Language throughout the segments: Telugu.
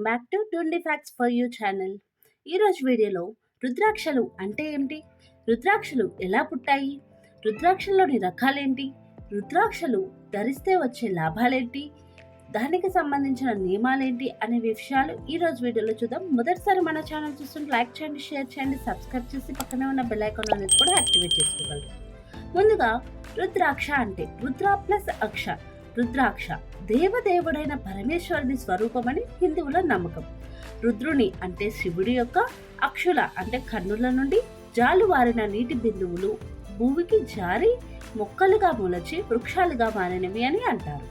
Welcome back to twenty facts for you channel. ఈరోజు వీడియోలో రుద్రాక్షలు అంటే ఏమిటి? రుద్రాక్షలు ఎలా పుట్టాయి? రుద్రాక్షల్లోని రకాలేంటి? రుద్రాక్షలు ధరిస్తే వచ్చే లాభాలేంటి? దానికి సంబంధించిన నియమాలేంటి అనే విషయాలు ఈరోజు వీడియోలో చూద్దాం. మొదటిసారి మన ఛానల్ చూస్తుంటే లైక్ చేయండి షేర్ చేయండి సబ్స్క్రైబ్ చేసి పక్కనే ఉన్న బెల్ ఐకాన్ అనేది కూడా యాక్టివేట్ చేసుకోగలరు. ముందుగా రుద్రాక్ష అంటే రుద్ర ప్లస్ అక్ష. రుద్రాక్ష దేవదేవుడైన పరమేశ్వరుని స్వరూపమని హిందువుల నమ్మకం. రుద్రుని అంటే శివుడి యొక్క అక్షుల అంటే కన్నుల నుండి జాలువారిన నీటి బిందువులు భూమికి జారి మొక్కలుగా మొలచి వృక్షాలుగా మారినవి అని అంటారు.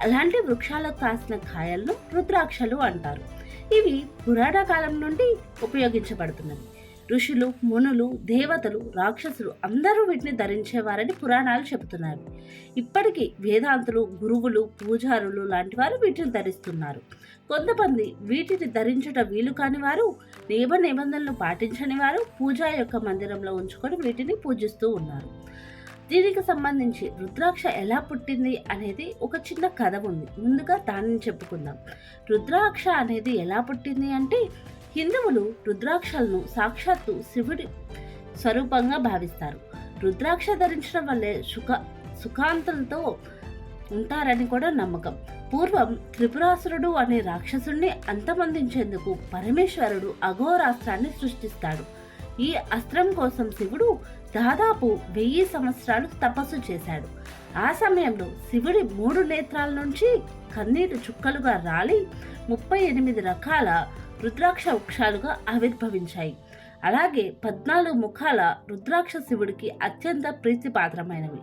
అలాంటి వృక్షాలకు కాసిన కాయలను రుద్రాక్షలు అంటారు. ఇవి పురాణ కాలం నుండి ఉపయోగించబడుతున్నవి. ఋషులు మునులు దేవతలు రాక్షసులు అందరూ వీటిని ధరించేవారని పురాణాలు చెబుతున్నాయి. ఇప్పటికీ వేదాంతులు గురువులు పూజారులు లాంటి వారు వీటిని ధరిస్తున్నారు. కొంతమంది వీటిని ధరించుట వీలు కాని వారు నియమ నిబంధనలు పాటించని వారు పూజా యొక్క మందిరంలో ఉంచుకొని వీటిని పూజిస్తూ ఉన్నారు. దీనికి సంబంధించి రుద్రాక్ష ఎలా పుట్టింది అనేది ఒక చిన్న కథ ఉంది. ముందుగా దానిని చెప్పుకుందాం. రుద్రాక్ష అనేది ఎలా పుట్టింది అంటే హిందువులు రుద్రాక్షలను సాక్షాత్తు శివుడి స్వరూపంగా భావిస్తారు. రుద్రాక్ష ధరించడం వల్లే సుఖ సుఖాంతులతో ఉంటారని కూడా నమ్మకం. పూర్వం త్రిపురాసురుడు అనే రాక్షసుడిని అంతమందించేందుకు పరమేశ్వరుడు అఘోరాస్త్రాన్ని సృష్టిస్తాడు. ఈ అస్త్రం కోసం శివుడు దాదాపు వెయ్యి సంవత్సరాలు తపస్సు చేశాడు. ఆ సమయంలో శివుడి మూడు నేత్రాల నుంచి కన్నీటి చుక్కలుగా రాలి ముప్పై ఎనిమిది రకాల రుద్రాక్ష వృక్షాలుగా ఆవిర్భవించాయి. అలాగే పద్నాలుగు ముఖాల రుద్రాక్ష శివుడికి అత్యంత ప్రీతిపాత్రమైనవి.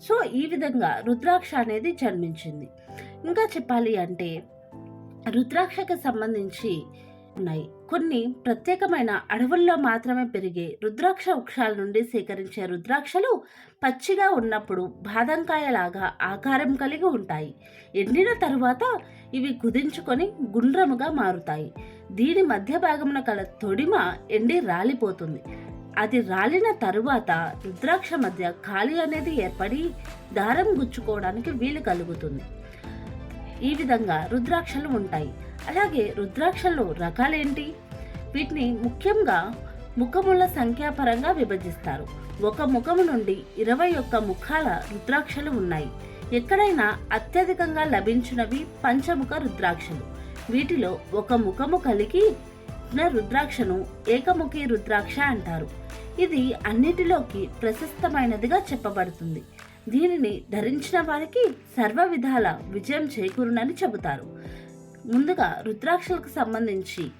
సో ఈ విధంగా రుద్రాక్ష అనేది జన్మించింది. ఇంకా చెప్పాలి అంటే రుద్రాక్షకి సంబంధించి ఉన్నాయి. కొన్ని ప్రత్యేకమైన అడవుల్లో మాత్రమే పెరిగే రుద్రాక్ష వృక్షాల నుండి సేకరించే రుద్రాక్షలు పచ్చిగా ఉన్నప్పుడు బాదంకాయలాగా ఆకారం కలిగి ఉంటాయి. ఎండిన తరువాత ఇవి కుదించుకొని గుండ్రముగా మారుతాయి. దీని మధ్య భాగమున కల తొడిమ ఎండి రాలిపోతుంది. అది రాలిన తరువాత రుద్రాక్ష మధ్య ఖాళీ అనేది ఏర్పడి దారం గుచ్చుకోవడానికి వీలు కలుగుతుంది. ఈ విధంగా రుద్రాక్షలు ఉంటాయి. అలాగే రుద్రాక్షల్లో రకాలేంటి? వీటిని ముఖ్యంగా ముఖముల సంఖ్యాపరంగా విభజిస్తారు. ఒక ముఖము నుండి ఇరవై ఒక్క ముఖాల రుద్రాక్షలు ఉన్నాయి. ఎక్కడైనా అత్యధికంగా లభించినవి పంచముఖ రుద్రాక్షలు. వీటిలో ఒక ముఖము కలిగి ఉన్న రుద్రాక్షను ఏకముఖి రుద్రాక్ష అంటారు. ఇది అన్నిటిలోకి ప్రశస్తమైనదిగా చెప్పబడుతుంది. దీనిని ధరించిన వారికి సర్వ విధాల విజయం చేకూరునని చెబుతారు. ముందుగా రుద్రాక్షలకు సంబంధించి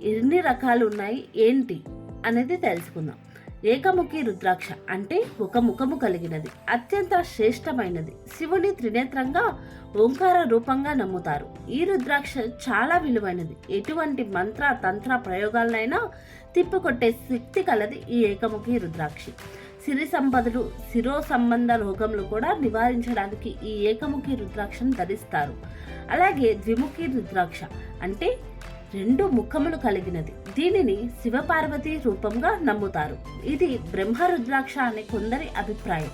ఎన్ని రకాలు ఉన్నాయి ఏంటి అనేది తెలుసుకుందాం. ఏకముఖి రుద్రాక్ష అంటే ఒక ముఖము కలిగినది అత్యంత శ్రేష్టమైనది. శివుని త్రినేత్రంగా ఓంకార రూపంగా నమ్ముతారు. ఈ రుద్రాక్ష చాలా విలువైనది. ఎటువంటి మంత్ర తంత్ర ప్రయోగాలనైనా తిప్పికొట్టే శక్తి కలది ఈ ఏకముఖి రుద్రాక్షి. సిరి సంపదలు శిరో సంబంధ రోగములు కూడా నివారించడానికి ఈ ఏకముఖి రుద్రాక్షను ధరిస్తారు. అలాగే ద్విముఖి రుద్రాక్ష అంటే రెండు ముఖములు కలిగినది. దీనిని శివపార్వతి రూపంగా నమ్ముతారు. ఇది బ్రహ్మ రుద్రాక్ష అనే కొందరి అభిప్రాయం.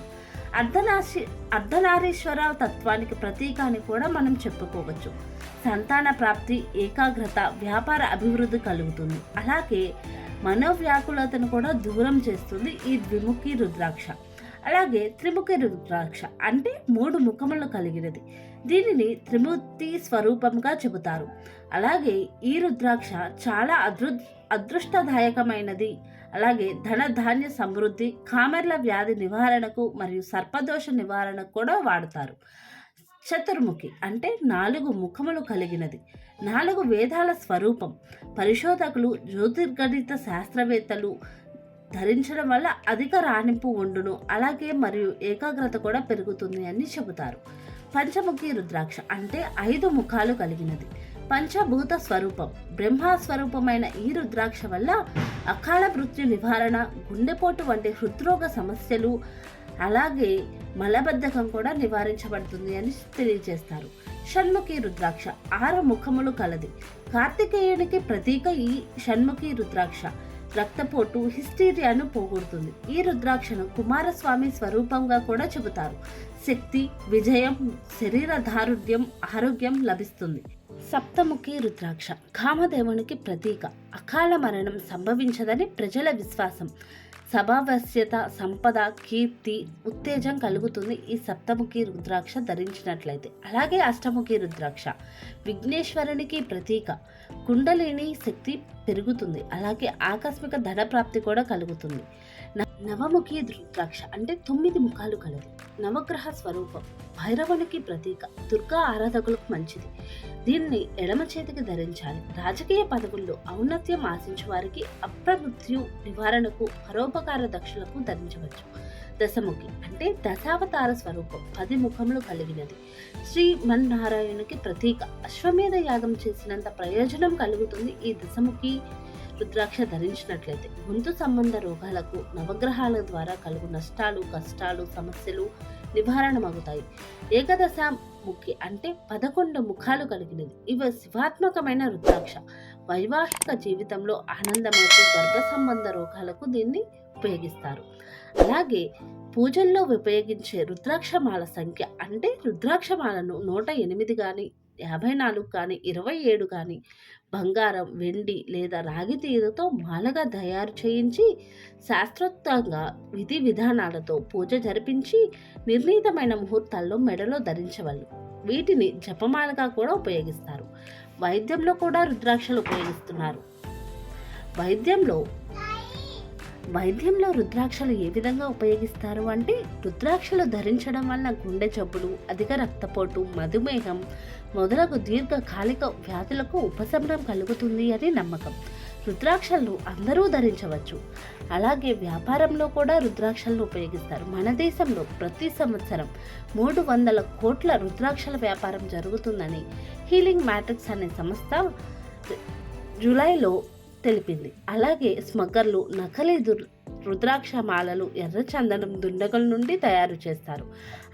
అర్ధనాశి అర్ధనారీశ్వర తత్వానికి ప్రతీక అని కూడా మనం చెప్పుకోవచ్చు. సంతాన ప్రాప్తి ఏకాగ్రత వ్యాపార అభివృద్ధి కలుగుతుంది. అలాగే మనోవ్యాకులతను కూడా దూరం చేస్తుంది ఈ ద్విముఖి రుద్రాక్ష. అలాగే త్రిముఖి రుద్రాక్ష అంటే మూడు ముఖములు కలిగినది. దీనిని త్రిమూర్తి స్వరూపంగా చెబుతారు. అలాగే ఈ రుద్రాక్ష చాలా అదృ అదృష్టదాయకమైనది అలాగే ధన ధాన్య సమృద్ధి కామెర్ల వ్యాధి నివారణకు మరియు సర్పదోష నివారణకు కూడా వాడతారు. చతుర్ముఖి అంటే నాలుగు ముఖములు కలిగినది. నాలుగు వేదాల స్వరూపం. పరిశోధకులు జ్యోతిర్గణిత శాస్త్రవేత్తలు ధరించడం వల్ల అధిక రాణింపు ఉండును. అలాగే మరియు ఏకాగ్రత కూడా పెరుగుతుంది అని చెబుతారు. పంచముఖి రుద్రాక్ష అంటే ఐదు ముఖాలు కలిగినది. పంచభూత స్వరూపం. బ్రహ్మ స్వరూపమైన ఈ రుద్రాక్ష వల్ల అకాల మృత్యు నివారణ గుండెపోటు వంటి హృద్రోగ సమస్యలు అలాగే మలబద్ధకం కూడా నివారించబడుతుంది అని తెలియజేస్తారు. షణ్ముఖి రుద్రాక్ష ఆరు ముఖములు కలది. కార్తికేయునికి ప్రతీక ఈ షణ్ముఖి రుద్రాక్ష. రక్తపోటు హిస్టీరియాను పోగొడుతుంది. ఈ రుద్రాక్షను కుమారస్వామి స్వరూపంగా కూడా చెబుతారు. శక్తి విజయం శరీర దారుఢ్యం ఆరోగ్యం లభిస్తుంది. సప్తముఖి రుద్రాక్ష. కామదేవునికి ప్రతీక. అకాల మరణం సంభవించదని ప్రజల విశ్వాసం. సభావశ్యత సంపద కీర్తి ఉత్తేజం కలుగుతుంది ఈ సప్తముఖి రుద్రాక్ష ధరించినట్లయితే. అలాగే అష్టముఖి రుద్రాక్ష. విఘ్నేశ్వరునికి ప్రతీక. కుండలిని శక్తి పెరుగుతుంది. అలాగే ఆకస్మిక ధన ప్రాప్తి కూడా కలుగుతుంది. నవముఖి రుద్రాక్ష అంటే తొమ్మిది ముఖాలు కలదు. నవగ్రహ స్వరూపం. భైరవునికి ప్రతీక. దుర్గా ఆరాధకులకు మంచిది. దీన్ని ఎడమ చేతికి ధరించాలి. రాజకీయ పదవుల్లో ఔన్నత్యం ఆశించే వారికి అప్రమృత్యు నివారణకు పరోపకార దక్షులకు ధరించవచ్చు. దశముఖి అంటే దశావతార స్వరూపం. పది ముఖములు కలిగినది. శ్రీమన్నారాయణునికి ప్రతీక. అశ్వమేధ యాగం చేసినంత ప్రయోజనం కలుగుతుంది ఈ దశముఖి రుద్రాక్ష ధరించినట్లయితే గొంతు సంబంధ రోగాలకు నవగ్రహాల ద్వారా కలుగు నష్టాలు కష్టాలు సమస్యలు నివారణమవుతాయి ఏకదశ ముఖి అంటే పదకొండు ముఖాలు కలిగినది. ఇవి శివాత్మకమైన రుద్రాక్ష. వైవాహిక జీవితంలో ఆనందమవుతూ గర్భ సంబంధ రోగాలకు దీన్ని ఉపయోగిస్తారు. అలాగే పూజల్లో ఉపయోగించే రుద్రాక్షమాల సంఖ్య అంటే రుద్రాక్షమాలను నూట ఎనిమిది కానీ యాభై నాలుగు కానీ ఇరవై ఏడు కానీ బంగారం వెండి లేదా రాగి తీగతో మాలగా తయారు చేయించి శాస్త్రోక్తంగా విధి విధానాలతో పూజ జరిపించి నిర్ణీతమైన ముహూర్తాల్లో మెడలో ధరించవలను వీటిని జపమాలగా కూడా ఉపయోగిస్తారు. వైద్యంలో కూడా రుద్రాక్షలు ఉపయోగిస్తున్నారు. వైద్యంలో వైద్యంలో రుద్రాక్షలు ఏ విధంగా ఉపయోగిస్తారు అంటే రుద్రాక్షలు ధరించడం వలన గుండె జబ్బులు అధిక రక్తపోటు మధుమేహం మొదలగు దీర్ఘకాలిక వ్యాధులకు ఉపశమనం కలుగుతుంది అని నమ్మకం. రుద్రాక్షలను అందరూ ధరించవచ్చు. అలాగే వ్యాపారంలో కూడా రుద్రాక్షలను ఉపయోగిస్తారు. మన దేశంలో ప్రతి సంవత్సరం మూడు వందల కోట్ల రుద్రాక్షల వ్యాపారం జరుగుతుందని హీలింగ్ మ్యాట్రిక్స్ అనే సంస్థ జూలైలో తెలిపింది. అలాగే స్మగ్గర్లు నకలీ దుర్ రుద్రాక్ష మాలలు ఎర్ర చందనం దుండగల నుండి తయారు చేస్తారు.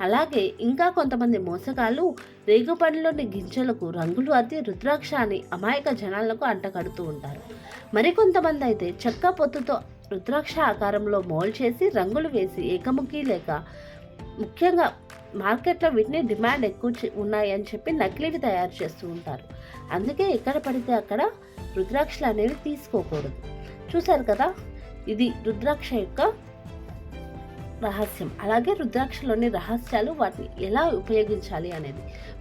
అలాగే ఇంకా కొంతమంది మోసగాళ్ళు రేగుపండులోని గింజలకు రంగులు అద్ది రుద్రాక్ష అని అమాయక జనాలకు అంటగడుతూ ఉంటారు. మరికొంతమంది అయితే చెక్క పొత్తుతో రుద్రాక్ష ఆకారంలో మోల్ చేసి రంగులు వేసి ఏకముఖి లేక ముఖ్యంగా మార్కెట్లో వీటిని డిమాండ్ ఎక్కువ ఉన్నాయి ఉన్నాయని చెప్పి నకిలీవి తయారు చేస్తూ ఉంటారు. అందుకే ఎక్కడ పడితే అక్కడ రుద్రాక్షలు అనేవి తీసుకోకూడదు. చూశారు కదా? ఇది రుద్రాక్ష యొక్క రహస్యం. అలాగే రుద్రాక్షలోని రహస్యాలు వాటిని ఎలా ఉపయోగించాలి అనేది.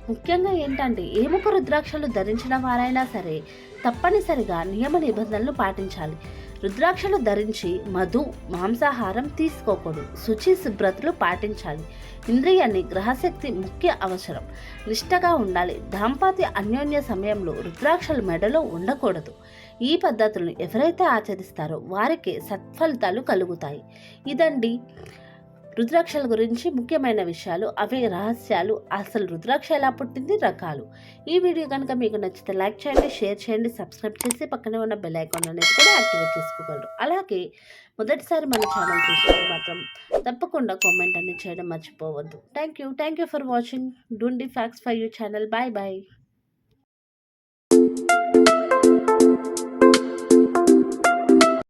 ముఖ్యంగా ఏంటంటే ఏ ముఖ రుద్రాక్షలు ధరించిన వారైనా సరే తప్పనిసరిగా నియమ నిబంధనలు పాటించాలి. రుద్రాక్షలు ధరించి మధు మాంసాహారం తీసుకోకూడదు. శుచి శుభ్రతలు పాటించాలి. ఇంద్రియాన్ని గ్రహశక్తి ముఖ్య అవసరం. నిష్టగా ఉండాలి. దాంపత్య అన్యోన్య సమయంలో రుద్రాక్షలు మెడలో ఉండకూడదు. ఈ పద్ధతులను ఎవరైతే ఆచరిస్తారో వారికి సత్ఫలితాలు కలుగుతాయి. ఇదండి రుద్రాక్షల గురించి ముఖ్యమైన విషయాలు అవే రహస్యాలు. అసలు రుద్రాక్ష ఎలా పుట్టింది? రకాలు. ఈ వీడియో కనుక మీకు నచ్చితే లైక్ చేయండి షేర్ చేయండి సబ్స్క్రైబ్ చేసి పక్కనే ఉన్న బెల్ ఐకాన్ అనేది కూడా యాక్టివేట్ చేసుకోగలరు. అలాగే మొదటిసారి మన ఛానల్ చూస్తే మాత్రం తప్పకుండా కామెంట్ అనేది చేయడం మర్చిపోవద్దు. Thank you thank you for watching. Twenty facts for you channel. Bye bye.